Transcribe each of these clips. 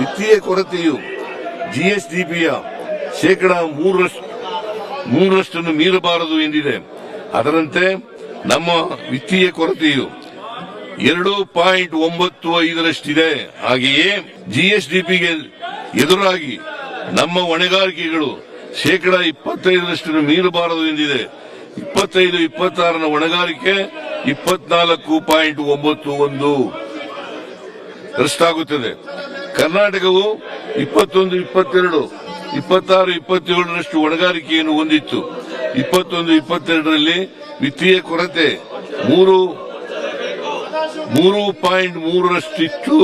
ವಿತ್ತೀಯ ಕೊರತೆಯು ಜಿಎಸ್ಡಿಪಿಯ ಶೇಕಡ ಮೂರರಷ್ಟು, ಮೂರರಷ್ಟನ್ನು ಮೀರಬಾರದು ಎಂದಿದೆ. ಅದರಂತೆ ನಮ್ಮ ವಿತ್ತೀಯ ಕೊರತೆಯು ಎರಡು ಪಾಯಿಂಟ್ ಒಂಬತ್ತು ಐದರಷ್ಟಿದೆ. ಹಾಗೆಯೇ ಜಿಎಸ್ಡಿಪಿಗೆ ಎದುರಾಗಿ ನಮ್ಮ ಹೊಣೆಗಾರಿಕೆಗಳು ಶೇಕಡ ಇಪ್ಪತ್ತೈದರಷ್ಟನ್ನು ಮೀರಬಾರದು ಎಂದಿದೆ. ಇಪ್ಪತ್ತೈದು, ಇಪ್ಪತ್ತಾರನ ಹೊಣೆಗಾರಿಕೆ ಇಪ್ಪತ್ನಾಲ್ಕು ಪಾಯಿಂಟ್ ಒಂಬತ್ತು ಒಂದು ರಷ್ಟಾಗುತ್ತದೆ. ಕರ್ನಾಟಕವು ಇಪ್ಪತ್ತೊಂದು, ಇಪ್ಪತ್ತೆರಡು, ಇಪ್ಪತ್ತಾರು, ಇಪ್ಪತ್ತೇಳರಷ್ಟು ಹೊಣೆಗಾರಿಕೆಯನ್ನು ಹೊಂದಿತ್ತು. ಇಪ್ಪತ್ತೊಂದು, ಇಪ್ಪತ್ತೆರಡರಲ್ಲಿ ವಿತ್ತೀಯ ಕೊರತೆ ಮೂರು ಮೂರು ಪಾಯಿಂಟ್ ಮೂರರಷ್ಟಿತ್ತು.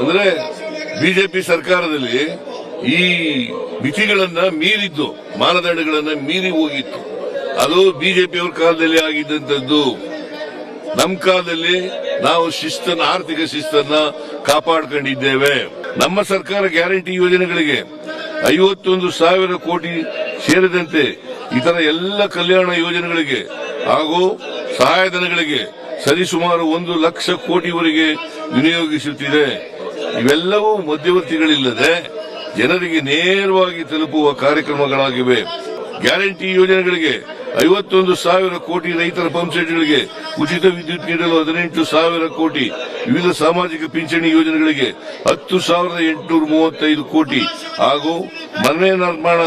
ಅಂದ್ರೆ ಬಿಜೆಪಿ ಸರ್ಕಾರದಲ್ಲಿ ಈ ಮಿತಿಗಳನ್ನ ಮೀರಿದ್ದು, ಮಾನದಂಡಗಳನ್ನ ಮೀರಿ ಹೋಗಿತ್ತು. ಅದು ಬಿಜೆಪಿಯವರ ಕಾಲದಲ್ಲಿ ಆಗಿದ್ದಂಥದ್ದು. ನಮ್ಮ ಕಾಲದಲ್ಲಿ ನಾವು ಶಿಸ್ತನ್ನ, ಆರ್ಥಿಕ ಶಿಸ್ತನ್ನ ಕಾಪಾಡಿಕೊಂಡಿದ್ದೇವೆ. ನಮ್ಮ ಸರ್ಕಾರ ಗ್ಯಾರಂಟಿ ಯೋಜನೆಗಳಿಗೆ ಐವತ್ತೊಂದು ಸಾವಿರ ಕೋಟಿ ಸೇರಿದಂತೆ ಇತರ ಎಲ್ಲ ಕಲ್ಯಾಣ ಯೋಜನೆಗಳಿಗೆ ಹಾಗೂ ಸಹಾಯಧನಗಳಿಗೆ ಸರಿಸುಮಾರು ಒಂದು ಲಕ್ಷ ಕೋಟಿವರೆಗೆ ವಿನಿಯೋಗಿಸುತ್ತಿದೆ. ಇವೆಲ್ಲವೂ ಮಧ್ಯವರ್ತಿಗಳಿಲ್ಲದೆ ಜನರಿಗೆ ನೇರವಾಗಿ ತಲುಪುವ ಕಾರ್ಯಕ್ರಮಗಳಾಗಿವೆ. ಗ್ಯಾರಂಟಿ ಯೋಜನೆಗಳಿಗೆ ಐವತ್ತೊಂದು ಸಾವಿರ ಕೋಟಿ ರೈತರ ಪಂಪ್ಸೆಟ್ಗಳಿಗೆ ಉಚಿತ ವಿದ್ಯುತ್ ನೀಡಲು ಹದಿನೆಂಟು ಸಾವಿರ ಕೋಟಿ, ವಿವಿಧ ಸಾಮಾಜಿಕ ಪಿಂಚಣಿ ಯೋಜನೆಗಳಿಗೆ ಹತ್ತು ಸಾವಿರದ ಎಂಟುನೂರ ಮೂವತ್ತೈದು ಕೋಟಿ ಹಾಗೂ ಮನೆ ನಿರ್ಮಾಣ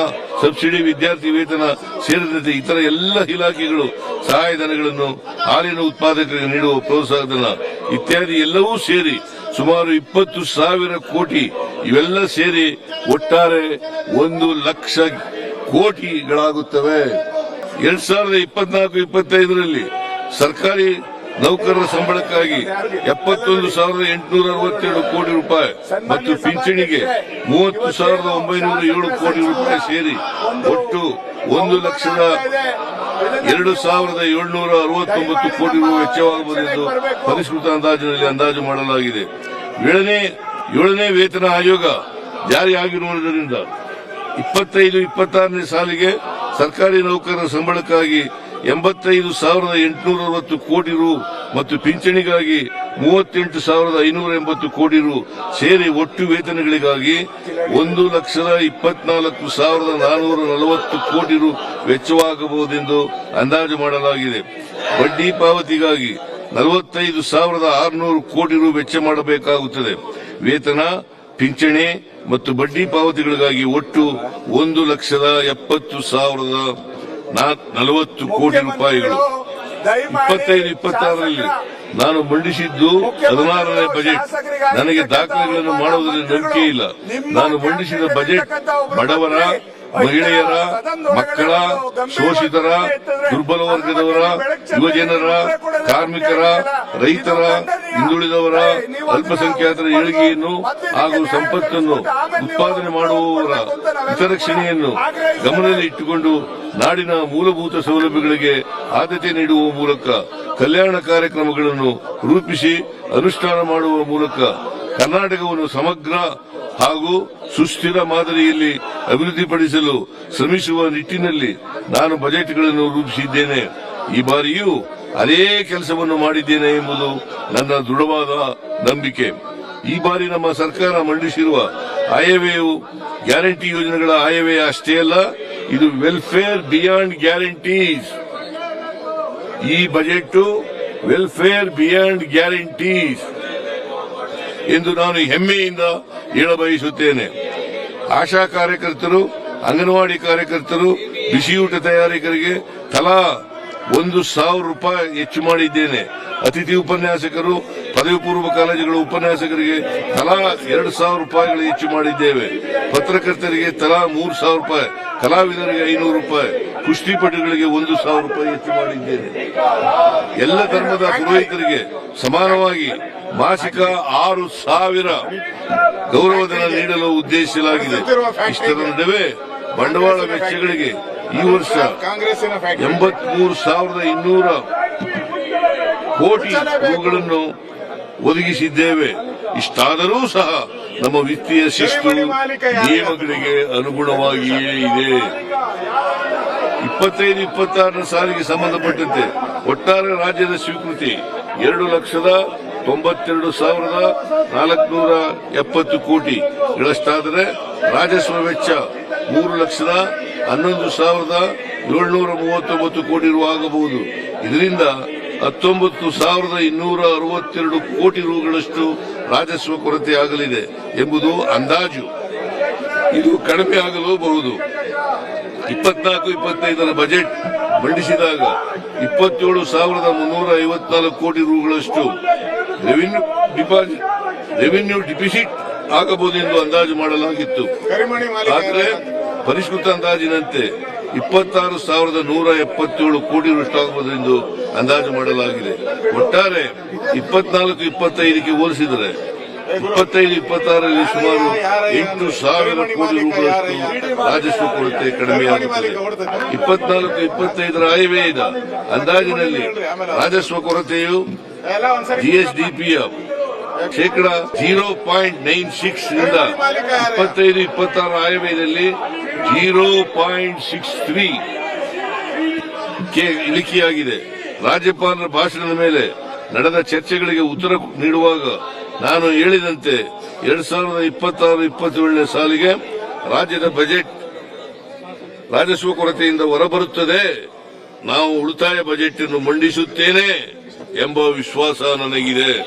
ಸಬ್ಸಿಡಿ ವಿದ್ಯಾರ್ಥಿ ವೇತನ ಸೇರಿದಂತೆ ಇತರ ಎಲ್ಲ ಇಲಾಖೆಗಳು ಸಹಾಯಧನಗಳನ್ನು ಹಾಲಿನ ಉತ್ಪಾದಕರಿಗೆ ನೀಡುವ ಪ್ರೋತ್ಸಾಹಧನ ಇತ್ಯಾದಿ ಎಲ್ಲವೂ ಸೇರಿ ಸುಮಾರು ಇಪ್ಪತ್ತು ಸಾವಿರ ಕೋಟಿ ಇವೆಲ್ಲ ಸೇರಿ ಒಟ್ಟಾರೆ ಒಂದು ಲಕ್ಷ ಕೋಟಿಗಳಾಗುತ್ತವೆ. ಎರಡ್ ಸಾವಿರದ ಇಪ್ಪತ್ನಾಲ್ಕು, ಇಪ್ಪತ್ತೈದರಲ್ಲಿ ಸರ್ಕಾರಿ ನೌಕರರ ಸಂಬಳಕ್ಕಾಗಿ ಎಪ್ಪತ್ತೊಂದು ಸಾವಿರದ ಎಂಟುನೂರ ಅರವತ್ತೆರಡು ಕೋಟಿ ರೂಪಾಯಿ ಮತ್ತು ಪಿಂಚಣಿಗೆ ಮೂವತ್ತು ಸಾವಿರದ ಒಂಬೈನೂರ ಏಳು ಕೋಟಿ ರೂಪಾಯಿ ಸೇರಿ ಒಟ್ಟು ಒಂದು ಲಕ್ಷದ ಎರಡು ಸಾವಿರದ ಏಳ್ನೂರ ಅರವತ್ತೊಂಬತ್ತು ಕೋಟಿ ರು ವೆಚ್ಚವಾಗಬಹುದೆಂದು ಪರಿಷ್ಕೃತ ಅಂದಾಜಿನಲ್ಲಿ ಅಂದಾಜು ಮಾಡಲಾಗಿದೆ. ಏಳನೇ ಏಳನೇ ವೇತನ ಆಯೋಗ ಜಾರಿಯಾಗಿರುವುದರಿಂದ ಇಪ್ಪತ್ತೈದು, ಇಪ್ಪತ್ತಾರನೇ ಸಾಲಿಗೆ ಸರ್ಕಾರಿ ನೌಕರರ ಸಂಬಳಕ್ಕಾಗಿ ಎಂಬತ್ತೈದು ಸಾವಿರದ ಎಂಟುನೂರ ಅರವತ್ತು ಕೋಟಿ ರು ಮತ್ತು ಪಿಂಚಣಿಗಾಗಿ ಮೂವತ್ತೆಂಟು ಸಾವಿರದ ಐನೂರ ಎಂಬತ್ತು ಕೋಟಿ ರು ಸೇರಿ ಒಟ್ಟು ವೇತನಗಳಿಗಾಗಿ ಒಂದು ಲಕ್ಷದ ಇಪ್ಪತ್ನಾಲ್ಕು ಸಾವಿರದ ನಾನೂರ ನಲವತ್ತು ಕೋಟಿ ರು ವೆಚ್ಚವಾಗಬಹುದೆಂದು ಅಂದಾಜು ಮಾಡಲಾಗಿದೆ. ಬಡ್ಡಿ ಪಾವತಿಗಾಗಿ ನಲವತ್ತೈದು ಸಾವಿರದ ಆರುನೂರು ಕೋಟಿ ರು ವೆಚ್ಚ ಮಾಡಬೇಕಾಗುತ್ತದೆ. ವೇತನ, ಪಿಂಚಣಿ ಮತ್ತು ಬಡ್ಡಿ ಪಾವತಿಗಳಿಗಾಗಿ ಒಟ್ಟು ಒಂದು ಲಕ್ಷದ ಎಪ್ಪತ್ತು ಸಾವಿರದ ನಲವತ್ತು ಕೋಟಿ ರೂಪಾಯಿಗಳು. ಇಪ್ಪತ್ತೈದು, ಇಪ್ಪತ್ತಾರರಲ್ಲಿ ನಾನು ಮಂಡಿಸಿದ್ದು ಹದಿನಾರನೇ ಬಜೆಟ್. ನನಗೆ ದಾಖಲೆಗಳನ್ನು ಮಾಡುವುದರಲ್ಲಿ ನಂಬಿಕೆ ಇಲ್ಲ. ನಾನು ಮಂಡಿಸಿದ ಬಜೆಟ್ ಬಡವರ ಮಹಿಳೆಯರ ಮಕ್ಕಳ ಶೋಷಿತರ ದುರ್ಬಲ ವರ್ಗದವರ ಯುವಜನರ ಕಾರ್ಮಿಕರ ರೈತರ ಹಿಂದುಳಿದವರ ಅಲ್ಪಸಂಖ್ಯಾತರ ಏಳಿಗೆಯನ್ನು ಹಾಗೂ ಸಂಪತ್ತನ್ನು ಉತ್ಪಾದನೆ ಮಾಡುವವರ ಹಿತರಕ್ಷಣೆಯನ್ನು ಗಮನದಲ್ಲಿ ಇಟ್ಟುಕೊಂಡು ನಾಡಿನ ಮೂಲಭೂತ ಸೌಲಭ್ಯಗಳಿಗೆ ಆದ್ಯತೆ ನೀಡುವ ಮೂಲಕ ಕಲ್ಯಾಣ ಕಾರ್ಯಕ್ರಮಗಳನ್ನು ರೂಪಿಸಿ ಅನುಷ್ಠಾನ ಮಾಡುವ ಮೂಲಕ ಕರ್ನಾಟಕವನ್ನು ಸಮಗ್ರ ಹಾಗೂ ಸುಸ್ಥಿರ ಮಾದರಿಯಲ್ಲಿ ಅಭಿವೃದ್ಧಿಪಡಿಸಲು ಶ್ರಮಿಸುವ ನಿಟ್ಟಿನಲ್ಲಿ ನಾನು ಬಜೆಟ್ಗಳನ್ನು ರೂಪಿಸಿದ್ದೇನೆ. ಈ ಬಾರಿಯೂ ಅದೇ ಕೆಲಸವನ್ನು ಮಾಡಿದ್ದೇನೆ ಎಂಬುದು ನನ್ನ ದೃಢವಾದ ನಂಬಿಕೆ. ಈ ಬಾರಿ ನಮ್ಮ ಸರ್ಕಾರ ಮಂಡಿಸಿರುವ ಆಯವ್ಯ ಗ್ಯಾರಂಟಿ ಯೋಜನೆಗಳ ಆಯವ್ಯಯ ಅಷ್ಟೇ ಅಲ್ಲ, ಇದು ವೆಲ್ಫೇರ್ ಬಿಯಾಂಡ್ ಗ್ಯಾರಂಟೀಸ್. ಈ ಬಜೆಟ್ ವೆಲ್ಫೇರ್ ಬಿಯಾಂಡ್ ಗ್ಯಾರಂಟೀಸ್. ಎಂದು ನಾನು ಹೆಮ್ಮೆಯಿಂದ ಹೇಳಬಯಸುತ್ತೇನೆ. ಆಶಾ ಕಾರ್ಯಕರ್ತರು, ಅಂಗನವಾಡಿ ಕಾರ್ಯಕರ್ತರು, ಬಿಸಿಯೂಟ ತಯಾರಿಕರಿಗೆ ತಲಾ ಒಂದು ಸಾವಿರ ರೂಪಾಯಿ ಹೆಚ್ಚು ಮಾಡಿದ್ದೇನೆ. ಅತಿಥಿ ಉಪನ್ಯಾಸಕರು ಪದವಿ ಪೂರ್ವ ಕಾಲೇಜುಗಳ ಉಪನ್ಯಾಸಕರಿಗೆ ತಲಾ ಎರಡು ಸಾವಿರ ರೂಪಾಯಿಗಳು ಹೆಚ್ಚು ಮಾಡಿದ್ದೇವೆ. ಪತ್ರಕರ್ತರಿಗೆ ತಲಾ ಮೂರು ಸಾವಿರ ರೂಪಾಯಿ, ಕಲಾವಿದರಿಗೆ ಐನೂರು ರೂಪಾಯಿ ಕುಸ್ತಿಪಟುಗಳಿಗೆ ಒಂದು ಸಾವಿರ ರೂಪಾಯಿ ಹೆಚ್ಚು ಮಾಡಿದ್ದೇನೆ. ಎಲ್ಲ ಧರ್ಮದ ಪುರೋಹಿತರಿಗೆ ಸಮಾನವಾಗಿ ಮಾಸಿಕ ಆರು ಸಾವಿರ ಗೌರವಧನ ನೀಡಲು ಉದ್ದೇಶಿಸಲಾಗಿದೆ. ಇಷ್ಟರ ನಡುವೆ ಬಂಡವಾಳ ವೆಚ್ಚಗಳಿಗೆ ಈ ವರ್ಷ ಎಂಬತ್ ಮೂರು ಸಾವಿರದ ಇನ್ನೂರ ಕೋಟಿ ಅವುಗಳನ್ನು ಒದಗಿಸಿದ್ದೇವೆ. ಇಷ್ಟಾದರೂ ಸಹ ನಮ್ಮ ವಿತ್ತೀಯ ಶಿಸ್ತು ನಿಯಮಗಳಿಗೆ ಅನುಗುಣವಾಗಿಯೇ ಇದೆ. ಇಪ್ಪತ್ತೈದು, ಇಪ್ಪತ್ತಾರರ ಸಾಲಿಗೆ ಸಂಬಂಧಪಟ್ಟಂತೆ ಒಟ್ಟಾರೆ ರಾಜ್ಯದ ಸ್ವೀಕೃತಿ ಎರಡು ಲಕ್ಷದ ತೊಂಬತ್ತೆರಡು ಸಾವಿರದ ನಾಲ್ಕುನೂರ ಎಪ್ಪತ್ತು ಕೋಟಿಗಳಷ್ಟಾದರೆ ರಾಜಸ್ವ ವೆಚ್ಚ ಮೂರು ಲಕ್ಷದ ಹನ್ನೊಂದು ಸಾವಿರದ ಏಳ್ನೂರ ಮೂವತ್ತೊಂಬತ್ತು ಕೋಟಿ ರು ಆಗಬಹುದು. ಇದರಿಂದ ಹತ್ತೊಂಬತ್ತು ಸಾವಿರದ ಇನ್ನೂರ ಅರವತ್ತೆರಡು ಕೋಟಿ ರುಗಳಷ್ಟು ರಾಜಸ್ವ ಕೊರತೆ ಆಗಲಿದೆ ಎಂಬುದು ಅಂದಾಜು. ಇದು ಕಡಿಮೆ ಆಗಲೂಬಹುದು ಇಪ್ಪತ್ನಾಲ್ಕು, ಇಪ್ಪತ್ತೈದರ ಬಜೆಟ್ ಮಂಡಿಸಿದಾಗ ಇಪ್ಪತ್ತೇಳು ಸಾವಿರದ ಮುನ್ನೂರ ಐವತ್ನಾಲ್ಕು ಕೋಟಿ ರುಗಳಷ್ಟು ರೆವಿನ್ಯೂ ಡಿಪಾಸಿಟ್ ರೆವಿನ್ಯೂ ಡಿಪಿಸಿಟ್ ಆಗಬಹುದೆಂದು ಅಂದಾಜು ಮಾಡಲಾಗಿತ್ತು. ಆದರೆ ಪರಿಷ್ಕೃತ ಅಂದಾಜಿನಂತೆ ಇಪ್ಪತ್ತಾರು ಸಾವಿರದ ನೂರ ಎಪ್ಪತ್ತೇಳು ಕೋಟಿ ಆಗಬಹುದೆಂದು ಅಂದಾಜು ಮಾಡಲಾಗಿದೆ. ಒಟ್ಟಾರೆ ಇಪ್ಪತ್ನಾಲ್ಕು ಇಪ್ಪತ್ತೈದಕ್ಕೆ ಹೋಲಿಸಿದರೆ ಇಪ್ಪತ್ತೈದು ಇಪ್ಪತ್ತಾರರಲ್ಲಿ ಸುಮಾರು ಎಂಟು ಸಾವಿರ ಕೋಟಿ ರೂಪಾಯಿ ರಾಜಸ್ವ ಕೊರತೆ ಕಡಿಮೆಯಾಗುತ್ತದೆ. ಇಪ್ಪತ್ನಾಲ್ಕು ಇಪ್ಪತ್ತೈದರ ಆಯವ್ಯಯದ ಅಂದಾಜಿನಲ್ಲಿ ರಾಜಸ್ವ ಕೊರತೆಯು ಜಿಎಸ್ಡಿಪಿಯ ಶೇಕಡ ಜೀರೋ ಪಾಯಿಂಟ್ ನೈನ್ ಸಿಕ್ಸ್ ಇಂದ ಇಪ್ಪತ್ತೈದು ಇಪ್ಪತ್ತಾರು ಆಯವ್ಯಯದಲ್ಲಿ ಜೀರೋ ಪಾಯಿಂಟ್ ಸಿಕ್ಸ್ ತ್ರೀ ಇಳಿಕೆಯಾಗಿದೆ. ರಾಜ್ಯಪಾಲರ ಭಾಷಣದ ಮೇಲೆ ನಡೆದ ಚರ್ಚೆಗಳಿಗೆ ಉತ್ತರ ನೀಡುವಾಗ ನಾನು ಹೇಳಿದಂತೆ ಎರಡ್ ಸಾವಿರದ ಇಪ್ಪತ್ತಾರು ಇಪ್ಪತ್ತೇಳನೇ ಸಾಲಿಗೆ ರಾಜ್ಯದ ಬಜೆಟ್ ರಾಜಸ್ವ ಕೊರತೆಯಿಂದ ಹೊರಬರುತ್ತದೆ. ನಾವು ಉಳಿತಾಯ ಬಜೆಟ್ ಅನ್ನು ಮಂಡಿಸುತ್ತೇನೆ ಎಂಬ ವಿಶ್ವಾಸ ನನಗಿದೆ.